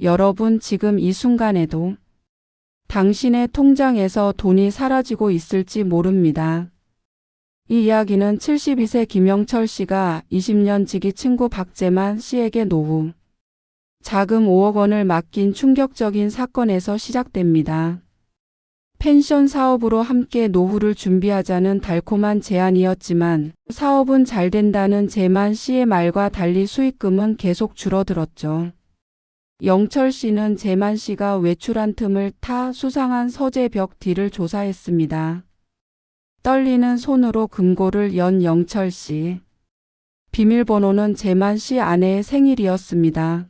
여러분 지금 이 순간에도 당신의 통장에서 돈이 사라지고 있을지 모릅니다. 이 이야기는 72세 김영철 씨가 20년 지기 친구 박재만 씨에게 노후 자금 5억 원을 맡긴 충격적인 사건에서 시작됩니다. 펜션 사업으로 함께 노후를 준비하자는 달콤한 제안이었지만 사업은 잘 된다는 재만 씨의 말과 달리 수익금은 계속 줄어들었죠. 영철 씨는 재만 씨가 외출한 틈을 타 수상한 서재 벽 뒤를 조사했습니다. 떨리는 손으로 금고를 연 영철 씨. 비밀번호는 재만 씨 아내의 생일이었습니다.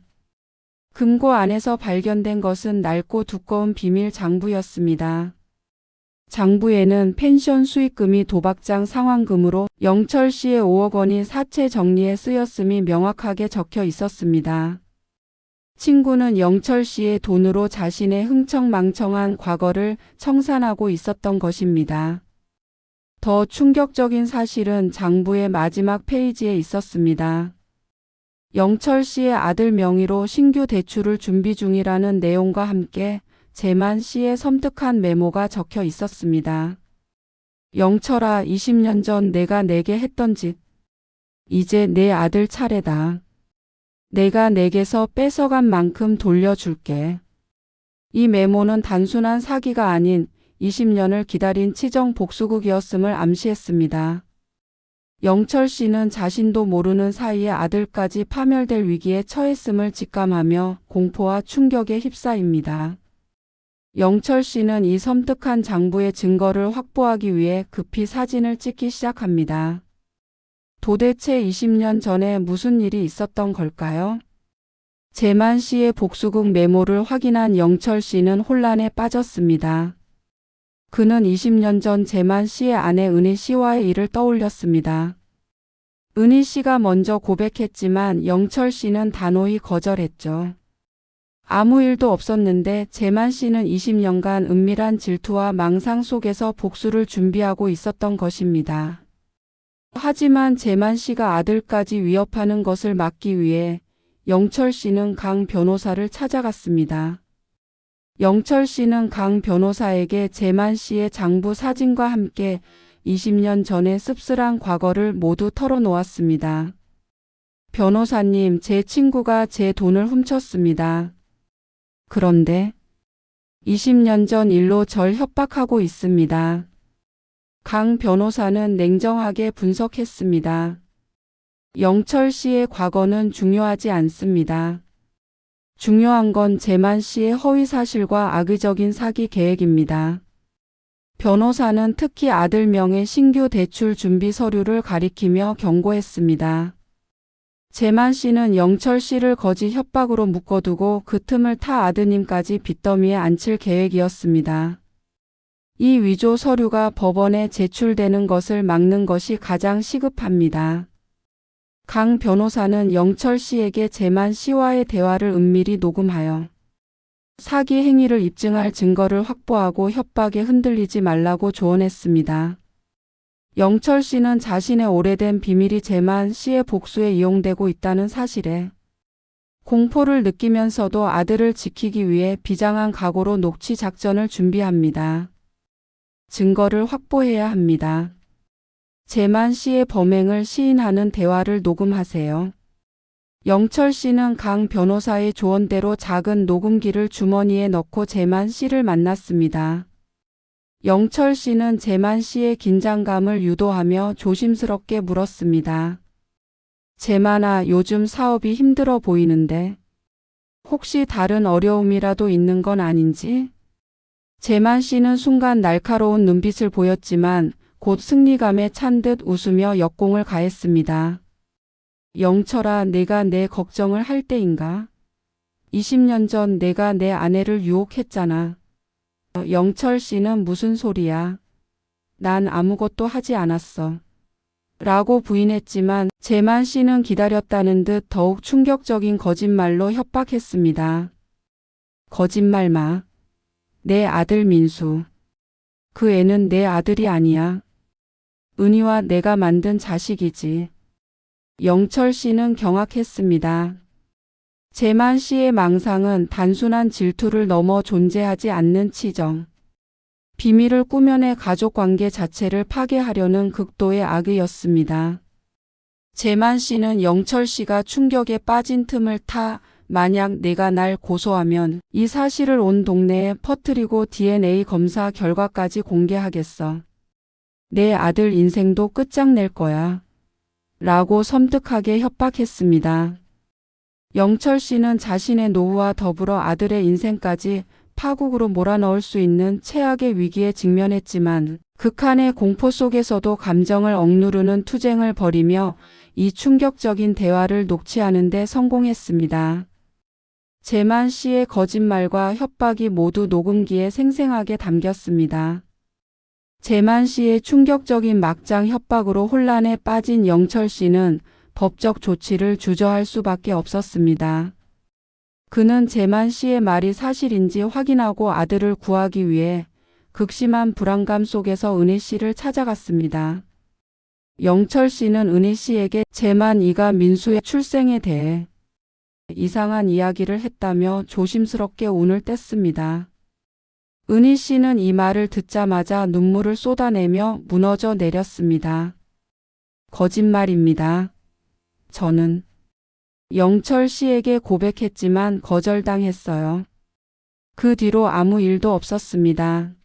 금고 안에서 발견된 것은 낡고 두꺼운 비밀 장부였습니다. 장부에는 펜션 수익금이 도박장 상환금으로 영철 씨의 5억 원이 사채 정리에 쓰였음이 명확하게 적혀 있었습니다. 친구는 영철 씨의 돈으로 자신의 흥청망청한 과거를 청산하고 있었던 것입니다. 더 충격적인 사실은 장부의 마지막 페이지에 있었습니다. 영철 씨의 아들 명의로 신규 대출을 준비 중이라는 내용과 함께 재만 씨의 섬뜩한 메모가 적혀 있었습니다. 영철아, 20년 전 내가 내게 했던 짓. 이제 내 아들 차례다. 내가 내게서 뺏어간 만큼 돌려줄게. 이 메모는 단순한 사기가 아닌 20년을 기다린 치정 복수극이었음을 암시했습니다. 영철 씨는 자신도 모르는 사이에 아들까지 파멸될 위기에 처했음을 직감하며 공포와 충격에 휩싸입니다. 영철 씨는 이 섬뜩한 장부의 증거를 확보하기 위해 급히 사진을 찍기 시작합니다. 도대체 20년 전에 무슨 일이 있었던 걸까요? 재만 씨의 복수극 메모를 확인한 영철 씨는 혼란에 빠졌습니다. 그는 20년 전 재만 씨의 아내 은희 씨와의 일을 떠올렸습니다. 은희 씨가 먼저 고백했지만 영철 씨는 단호히 거절했죠. 아무 일도 없었는데 재만 씨는 20년간 은밀한 질투와 망상 속에서 복수를 준비하고 있었던 것입니다. 하지만 재만 씨가 아들까지 위협하는 것을 막기 위해 영철 씨는 강 변호사를 찾아갔습니다. 영철 씨는 강 변호사에게 재만 씨의 장부 사진과 함께 20년 전의 씁쓸한 과거를 모두 털어놓았습니다. 변호사님, 제 친구가 제 돈을 훔쳤습니다. 그런데 20년 전 일로 절 협박하고 있습니다. 강 변호사는 냉정하게 분석했습니다. 영철 씨의 과거는 중요하지 않습니다. 중요한 건 재만 씨의 허위 사실과 악의적인 사기 계획입니다. 변호사는 특히 아들 명의 신규 대출 준비 서류를 가리키며 경고했습니다. 재만 씨는 영철 씨를 거짓 협박으로 묶어두고 그 틈을 타 아드님까지 빚더미에 앉힐 계획이었습니다. 이 위조 서류가 법원에 제출되는 것을 막는 것이 가장 시급합니다. 강 변호사는 영철 씨에게 재만 씨와의 대화를 은밀히 녹음하여 사기 행위를 입증할 증거를 확보하고 협박에 흔들리지 말라고 조언했습니다. 영철 씨는 자신의 오래된 비밀이 재만 씨의 복수에 이용되고 있다는 사실에 공포를 느끼면서도 아들을 지키기 위해 비장한 각오로 녹취 작전을 준비합니다. 증거를 확보해야 합니다. 재만 씨의 범행을 시인하는 대화를 녹음하세요. 영철 씨는 강 변호사의 조언대로 작은 녹음기를 주머니에 넣고 재만 씨를 만났습니다. 영철 씨는 재만 씨의 긴장감을 유도하며 조심스럽게 물었습니다. 재만아, 요즘 사업이 힘들어 보이는데 혹시 다른 어려움이라도 있는 건 아닌지? 재만 씨는 순간 날카로운 눈빛을 보였지만 곧 승리감에 찬 듯 웃으며 역공을 가했습니다. 영철아, 내가 내 걱정을 할 때인가? 20년 전 내가 내 아내를 유혹했잖아. 영철 씨는 무슨 소리야? 난 아무것도 하지 않았어. 라고 부인했지만 재만 씨는 기다렸다는 듯 더욱 충격적인 거짓말로 협박했습니다. 거짓말 마. 내 아들 민수. 그 애는 내 아들이 아니야. 은희와 내가 만든 자식이지. 영철 씨는 경악했습니다. 재만 씨의 망상은 단순한 질투를 넘어 존재하지 않는 치정. 비밀을 꾸며내 가족 관계 자체를 파괴하려는 극도의 악의였습니다. 재만 씨는 영철 씨가 충격에 빠진 틈을 타 만약 내가 날 고소하면 이 사실을 온 동네에 퍼뜨리고 DNA 검사 결과까지 공개하겠어. 내 아들 인생도 끝장낼 거야. 라고 섬뜩하게 협박했습니다. 영철 씨는 자신의 노후와 더불어 아들의 인생까지 파국으로 몰아넣을 수 있는 최악의 위기에 직면했지만 극한의 공포 속에서도 감정을 억누르는 투쟁을 벌이며 이 충격적인 대화를 녹취하는 데 성공했습니다. 재만 씨의 거짓말과 협박이 모두 녹음기에 생생하게 담겼습니다. 재만 씨의 충격적인 막장 협박으로 혼란에 빠진 영철 씨는 법적 조치를 주저할 수밖에 없었습니다. 그는 재만 씨의 말이 사실인지 확인하고 아들을 구하기 위해 극심한 불안감 속에서 은희 씨를 찾아갔습니다. 영철 씨는 은희 씨에게 재만 이가 민수의 출생에 대해 이상한 이야기를 했다며 조심스럽게 운을 뗐습니다. 은희 씨는 이 말을 듣자마자 눈물을 쏟아내며 무너져 내렸습니다. 거짓말입니다. 저는 영철 씨에게 고백했지만 거절당했어요. 그 뒤로 아무 일도 없었습니다.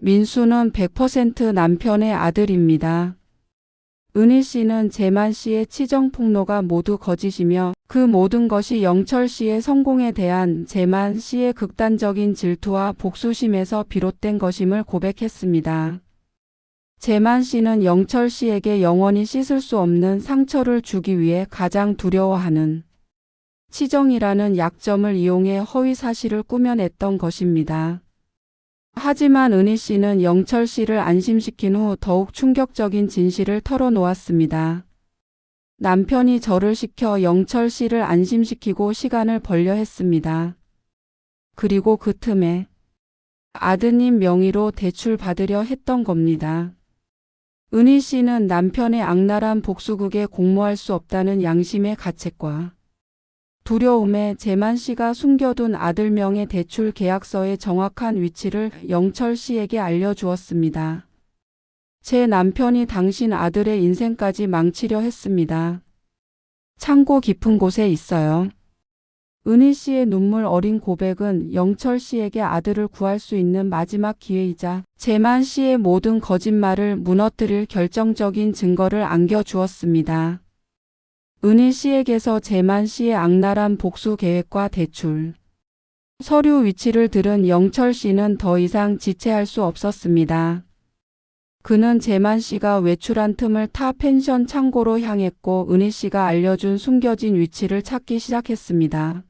민수는 100% 남편의 아들입니다. 은희 씨는 재만 씨의 치정 폭로가 모두 거짓이며 그 모든 것이 영철 씨의 성공에 대한 재만 씨의 극단적인 질투와 복수심에서 비롯된 것임을 고백했습니다. 재만 씨는 영철 씨에게 영원히 씻을 수 없는 상처를 주기 위해 가장 두려워하는 치정이라는 약점을 이용해 허위 사실을 꾸며냈던 것입니다. 하지만 은희 씨는 영철 씨를 안심시킨 후 더욱 충격적인 진실을 털어놓았습니다. 남편이 저를 시켜 영철 씨를 안심시키고 시간을 벌려 했습니다. 그리고 그 틈에 아드님 명의로 대출 받으려 했던 겁니다. 은희 씨는 남편의 악랄한 복수국에 공모할 수 없다는 양심의 가책과 두려움에 재만 씨가 숨겨둔 아들 명의 대출 계약서의 정확한 위치를 영철 씨에게 알려주었습니다. 제 남편이 당신 아들의 인생까지 망치려 했습니다. 창고 깊은 곳에 있어요. 은희 씨의 눈물 어린 고백은 영철 씨에게 아들을 구할 수 있는 마지막 기회이자 재만 씨의 모든 거짓말을 무너뜨릴 결정적인 증거를 안겨주었습니다. 은희 씨에게서 재만 씨의 악랄한 복수 계획과 대출, 서류 위치를 들은 영철 씨는 더 이상 지체할 수 없었습니다. 그는 재만 씨가 외출한 틈을 타 펜션 창고로 향했고 은희 씨가 알려준 숨겨진 위치를 찾기 시작했습니다.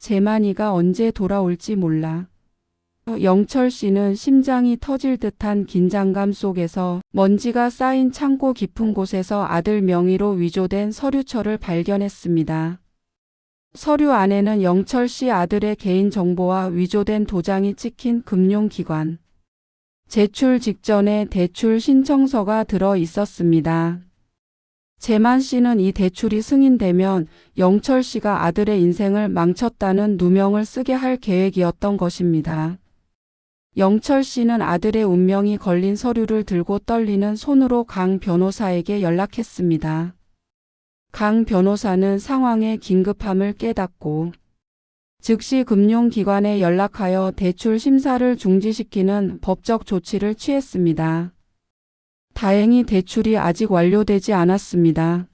재만이가 언제 돌아올지 몰라. 영철 씨는 심장이 터질 듯한 긴장감 속에서 먼지가 쌓인 창고 깊은 곳에서 아들 명의로 위조된 서류처를 발견했습니다. 서류 안에는 영철 씨 아들의 개인 정보와 위조된 도장이 찍힌 금융기관, 제출 직전에 대출 신청서가 들어 있었습니다. 재만 씨는 이 대출이 승인되면 영철 씨가 아들의 인생을 망쳤다는 누명을 쓰게 할 계획이었던 것입니다. 영철 씨는 아들의 운명이 걸린 서류를 들고 떨리는 손으로 강 변호사에게 연락했습니다. 강 변호사는 상황의 긴급함을 깨닫고 즉시 금융기관에 연락하여 대출 심사를 중지시키는 법적 조치를 취했습니다. 다행히 대출이 아직 완료되지 않았습니다.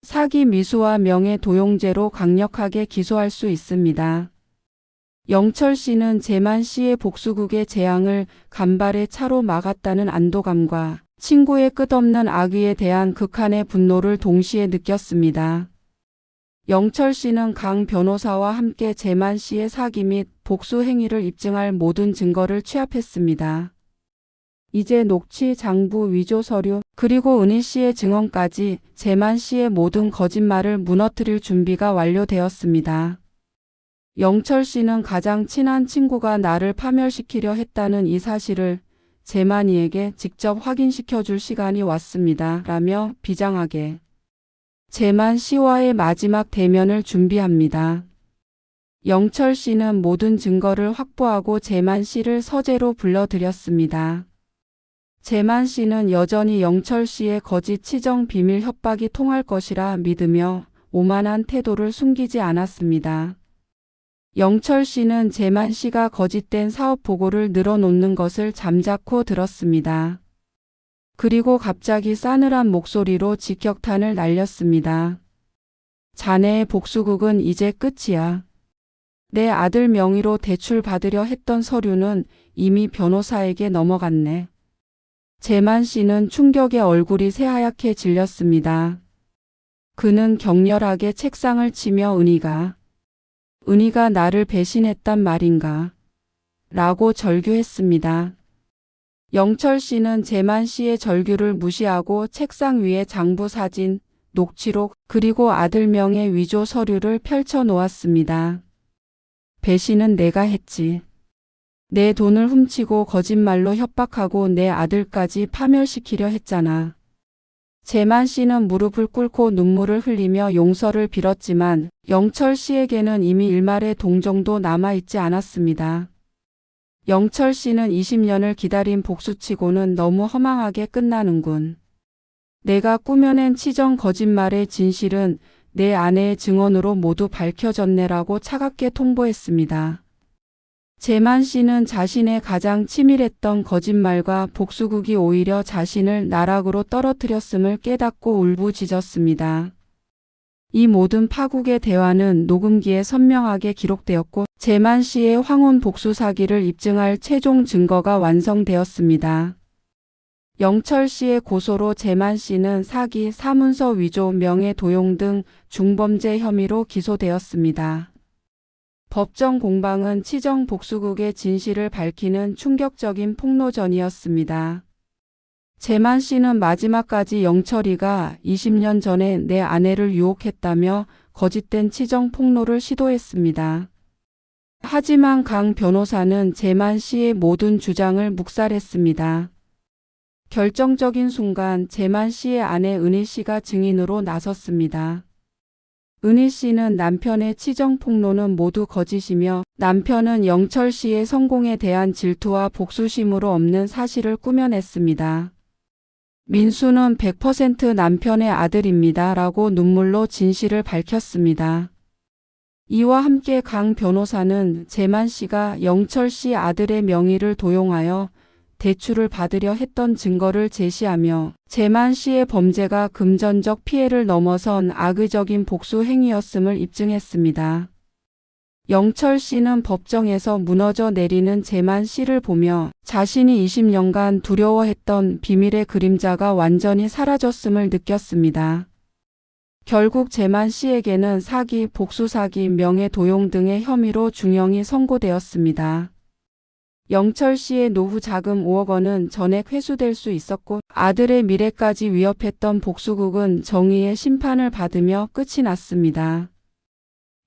사기 미수와 명예 도용죄로 강력하게 기소할 수 있습니다. 영철 씨는 재만 씨의 복수국의 재앙을 간발의 차로 막았다는 안도감과 친구의 끝없는 악의에 대한 극한의 분노를 동시에 느꼈습니다. 영철 씨는 강 변호사와 함께 재만 씨의 사기 및 복수 행위를 입증할 모든 증거를 취합했습니다. 이제 녹취, 장부, 위조 서류, 그리고 은희 씨의 증언까지 재만 씨의 모든 거짓말을 무너뜨릴 준비가 완료되었습니다. 영철 씨는 가장 친한 친구가 나를 파멸시키려 했다는 이 사실을 재만이에게 직접 확인시켜 줄 시간이 왔습니다. 라며 비장하게 재만 씨와의 마지막 대면을 준비합니다. 영철 씨는 모든 증거를 확보하고 재만 씨를 서재로 불러들였습니다. 재만 씨는 여전히 영철 씨의 거짓 치정 비밀 협박이 통할 것이라 믿으며 오만한 태도를 숨기지 않았습니다. 영철 씨는 재만 씨가 거짓된 사업 보고를 늘어놓는 것을 잠자코 들었습니다. 그리고 갑자기 싸늘한 목소리로 직격탄을 날렸습니다. 자네의 복수국은 이제 끝이야. 내 아들 명의로 대출 받으려 했던 서류는 이미 변호사에게 넘어갔네. 재만 씨는 충격에 얼굴이 새하얗게 질렸습니다. 그는 격렬하게 책상을 치며 은희가 은희가 나를 배신했단 말인가 라고 절규했습니다. 영철 씨는 재만 씨의 절규를 무시하고 책상 위에 장부 사진, 녹취록, 그리고 아들명의 위조 서류를 펼쳐 놓았습니다. 배신은 내가 했지. 내 돈을 훔치고 거짓말로 협박하고 내 아들까지 파멸시키려 했잖아. 재만 씨는 무릎을 꿇고 눈물을 흘리며 용서를 빌었지만 영철 씨에게는 이미 일말의 동정도 남아있지 않았습니다. 영철 씨는 20년을 기다린 복수치고는 너무 허망하게 끝나는군. 내가 꾸며낸 치정 거짓말의 진실은 내 아내의 증언으로 모두 밝혀졌네라고 차갑게 통보했습니다. 재만 씨는 자신의 가장 치밀했던 거짓말과 복수국이 오히려 자신을 나락으로 떨어뜨렸음을 깨닫고 울부짖었습니다. 이 모든 파국의 대화는 녹음기에 선명하게 기록되었고 재만 씨의 황혼 복수 사기를 입증할 최종 증거가 완성되었습니다. 영철 씨의 고소로 재만 씨는 사기, 사문서 위조, 명예 도용 등 중범죄 혐의로 기소되었습니다. 법정 공방은 치정 복수국의 진실을 밝히는 충격적인 폭로전이었습니다. 재만 씨는 마지막까지 영철이가 20년 전에 내 아내를 유혹했다며 거짓된 치정 폭로를 시도했습니다. 하지만 강 변호사는 재만 씨의 모든 주장을 묵살했습니다. 결정적인 순간 재만 씨의 아내 은희 씨가 증인으로 나섰습니다. 은희 씨는 남편의 치정 폭로는 모두 거짓이며 남편은 영철 씨의 성공에 대한 질투와 복수심으로 없는 사실을 꾸며냈습니다. 민수는 100% 남편의 아들입니다. 라고 눈물로 진실을 밝혔습니다. 이와 함께 강 변호사는 재만 씨가 영철 씨 아들의 명의를 도용하여 대출을 받으려 했던 증거를 제시하며 재만 씨의 범죄가 금전적 피해를 넘어선 악의적인 복수 행위였음을 입증했습니다. 영철 씨는 법정에서 무너져 내리는 재만 씨를 보며 자신이 20년간 두려워했던 비밀의 그림자가 완전히 사라졌음을 느꼈습니다. 결국 재만 씨에게는 사기, 복수사기, 명예도용 등의 혐의로 중형이 선고되었습니다. 영철 씨의 노후 자금 5억 원은 전액 회수될 수 있었고 아들의 미래까지 위협했던 복수국은 정의의 심판을 받으며 끝이 났습니다.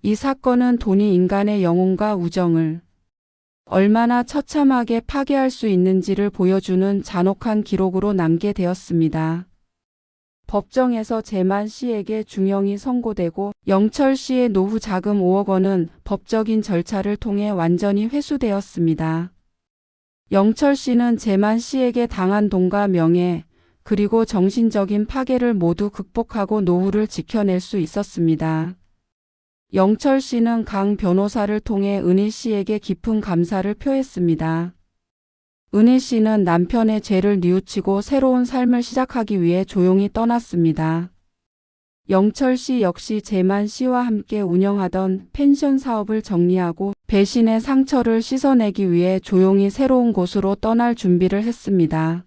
이 사건은 돈이 인간의 영혼과 우정을 얼마나 처참하게 파괴할 수 있는지를 보여주는 잔혹한 기록으로 남게 되었습니다. 법정에서 재만 씨에게 중형이 선고되고 영철 씨의 노후 자금 5억 원은 법적인 절차를 통해 완전히 회수되었습니다. 영철 씨는 재만 씨에게 당한 돈과 명예, 그리고 정신적인 파괴를 모두 극복하고 노후를 지켜낼 수 있었습니다. 영철 씨는 강 변호사를 통해 은희 씨에게 깊은 감사를 표했습니다. 은희 씨는 남편의 죄를 뉘우치고 새로운 삶을 시작하기 위해 조용히 떠났습니다. 영철 씨 역시 재만 씨와 함께 운영하던 펜션 사업을 정리하고 배신의 상처를 씻어내기 위해 조용히 새로운 곳으로 떠날 준비를 했습니다.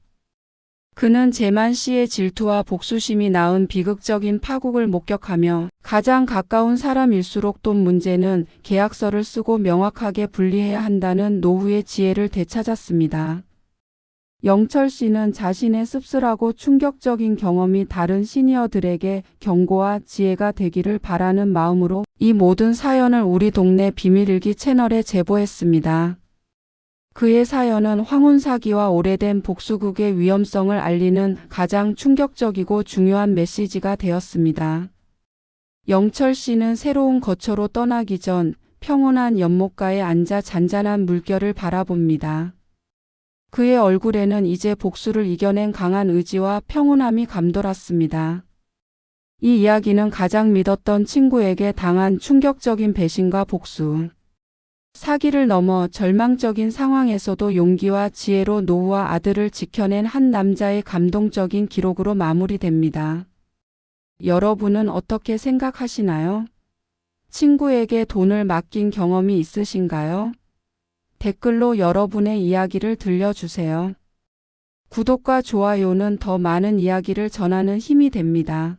그는 재만 씨의 질투와 복수심이 낳은 비극적인 파국을 목격하며 가장 가까운 사람일수록 돈 문제는 계약서를 쓰고 명확하게 분리해야 한다는 노후의 지혜를 되찾았습니다. 영철 씨는 자신의 씁쓸하고 충격적인 경험이 다른 시니어들에게 경고와 지혜가 되기를 바라는 마음으로 이 모든 사연을 우리 동네 비밀일기 채널에 제보했습니다. 그의 사연은 황혼 사기와 오래된 복수국의 위험성을 알리는 가장 충격적이고 중요한 메시지가 되었습니다. 영철 씨는 새로운 거처로 떠나기 전 평온한 연못가에 앉아 잔잔한 물결을 바라봅니다. 그의 얼굴에는 이제 복수를 이겨낸 강한 의지와 평온함이 감돌았습니다. 이 이야기는 가장 믿었던 친구에게 당한 충격적인 배신과 복수. 사기를 넘어 절망적인 상황에서도 용기와 지혜로 노후와 아들을 지켜낸 한 남자의 감동적인 기록으로 마무리됩니다. 여러분은 어떻게 생각하시나요? 친구에게 돈을 맡긴 경험이 있으신가요? 댓글로 여러분의 이야기를 들려주세요. 구독과 좋아요는 더 많은 이야기를 전하는 힘이 됩니다.